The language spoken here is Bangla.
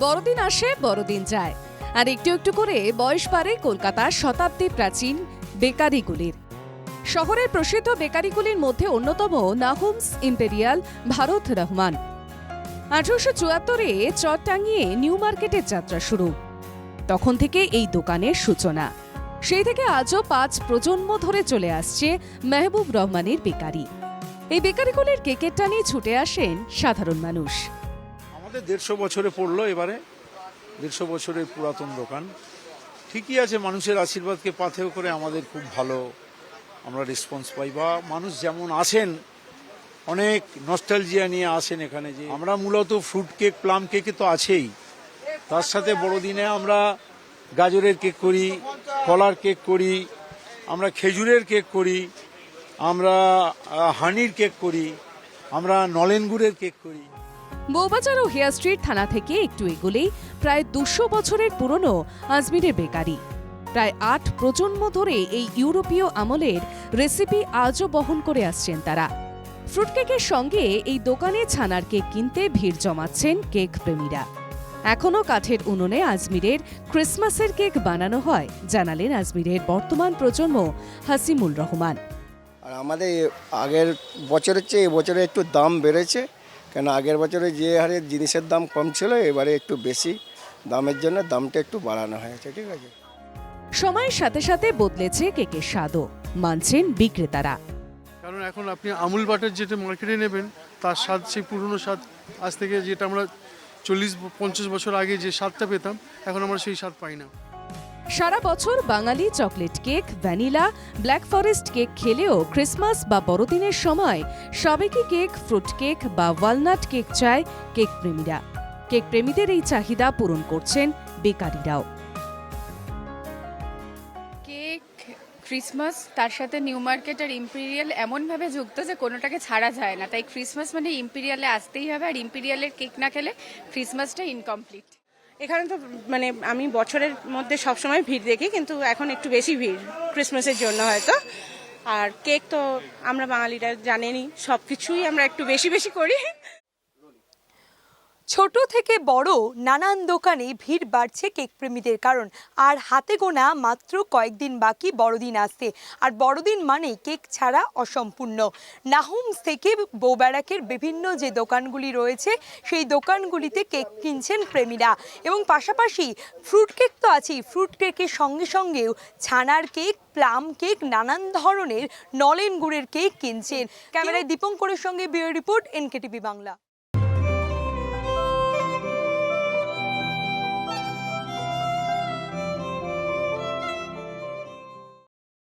বড়দিন আসে, বড়দিন যায়। আর একটু একটু করে বয়স বাড়ে কলকাতার শতাব্দী প্রাচীন বেকারিগুলির। শহরের প্রসিদ্ধ বেকারিগুলির মধ্যে অন্যতম নাহুমস ইম্পেরিয়াল ভারত রহমান। আঠারোশো চুয়াত্তরে চট টাঙিয়ে নিউ মার্কেটের যাত্রা শুরু। তখন থেকে এই দোকানের সূচনা। সেই থেকে আজও পাঁচ প্রজন্ম ধরে চলে আসছে মেহবুব রহমানের বেকারি। এই বেকারিগুলির কেকের টানে ছুটে আসেন সাধারণ মানুষ। আমাদের দেড়শো বছরে পড়ল এবারে। দেড়শো বছরের পুরাতন দোকান। ঠিকই আছে, মানুষের আশীর্বাদকে পাথেয় করে আমাদের খুব ভালো আমরা রেসপন্স পাই বা মানুষ যেমন আসেন অনেক নস্টালজিয়া নিয়ে আসেন এখানে যে আমরা মূলত ফ্রুট কেক প্লাম কেকে তো আছেই। তার সাথে বড়দিনে আমরা গাজরের কেক করি, কলার কেক করি, আমরা খেজুরের কেক করি, আমরা হানির কেক করি, আমরা নলেন গুড়ের কেক করি। বৌবাজার ও হেয়ার স্ট্রিট থানা থেকে একটু এগোলেই প্রায় দুশো বছরের পুরনো আজমিরের বেকারি। প্রায় আট প্রজন্ম ধরে এই ইউরোপীয় আমলের রেসিপি আজও বহন করে আসছেন তারা। ফ্রুট কেকের সঙ্গে এই দোকানে ছানার কেক কিনতে ভিড় জমাচ্ছেন কেক প্রেমীরা। এখনও কাঠের উনুনে আজমিরের ক্রিসমাসের কেক বানানো হয়, জানালেন আজমিরের বর্তমান প্রজন্ম হাসিমুল রহমান। আর আমাদের আগের বছরের চেয়ে এবছরে একটু দাম বেড়েছে। কেন আগের বছরে যে হারে জিনিসের দাম কম ছিল এবারে একটু বেশি। দামের জন্য দামটা একটু বাড়ানো হয়েছে ঠিক আছে? সময়ের সাথে সাথে বদলেছে কেকের স্বাদও মানছেন বিক্রেতারা। কারণ এখন আপনি আমুল বাটার যেটা মার্কেটে নেবেন তার স্বাদ সেই পুরনো স্বাদ আজ থেকে যেটা আমরা চল্লিশ পঞ্চাশ বছর আগে যে স্বাদটা পেতাম এখন আমরা সেই স্বাদ পাই না। সারা বছর Bangali chocolate cake, vanilla, black forest cake খেলেও ক্রিসমাস বা বড়দিনের সময় সাবেকি কেক, ফ্রুট কেক বা ওয়ালনাট কেক চায় কেক প্রেমীরা। কেক প্রেমীদের এই চাহিদা পূরণ করছেন বেকারিরাও। কেক, ক্রিসমাস, তার সাথে নিউ মার্কেট আর ইম্পিরিয়াল এমনভাবে যুক্ত যে কোনোটাকে ছাড়া যায় না। তাই ক্রিসমাস মানে ইম্পিরিয়ালে আসতেই হবে আর ইম্পিরিয়ালের কেক না খেলে ক্রিসমাসটা ইনকমপ্লিট এখানে তো মানে আমি বছরের মধ্যে সবসময় ভিড় দেখি, কিন্তু এখন একটু বেশি ভিড় ক্রিসমাসের জন্য হয়তো। আর কেক তো আমরা বাঙালিরা জানেনি সব কিছুই আমরা একটু বেশি বেশি করি। ছোট থেকে বড় নানান দোকানে ভিড় বাড়ছে কেক প্রেমীদের কারণ। আর হাতে গোনা মাত্র কয়েকদিন বাকি বড়দিন আসতে আর বড়দিন মানে কেক ছাড়া অসম্পূর্ণ। নাহুমস থেকে বৌব্যারাকের বিভিন্ন যে দোকানগুলি রয়েছে সেই দোকানগুলিতে কেক কিনছেন প্রেমীরা। এবং পাশাপাশি ফ্রুট কেক তো আছেই। ফ্রুট কেকের সঙ্গে সঙ্গেও ছানার কেক প্লাম কেক নানান ধরনের নলেন গুড়ের কেক কিনছেন। ক্যামেরায় দীপঙ্করের সঙ্গে বিও রিপোর্ট এনকেটিভি বাংলা।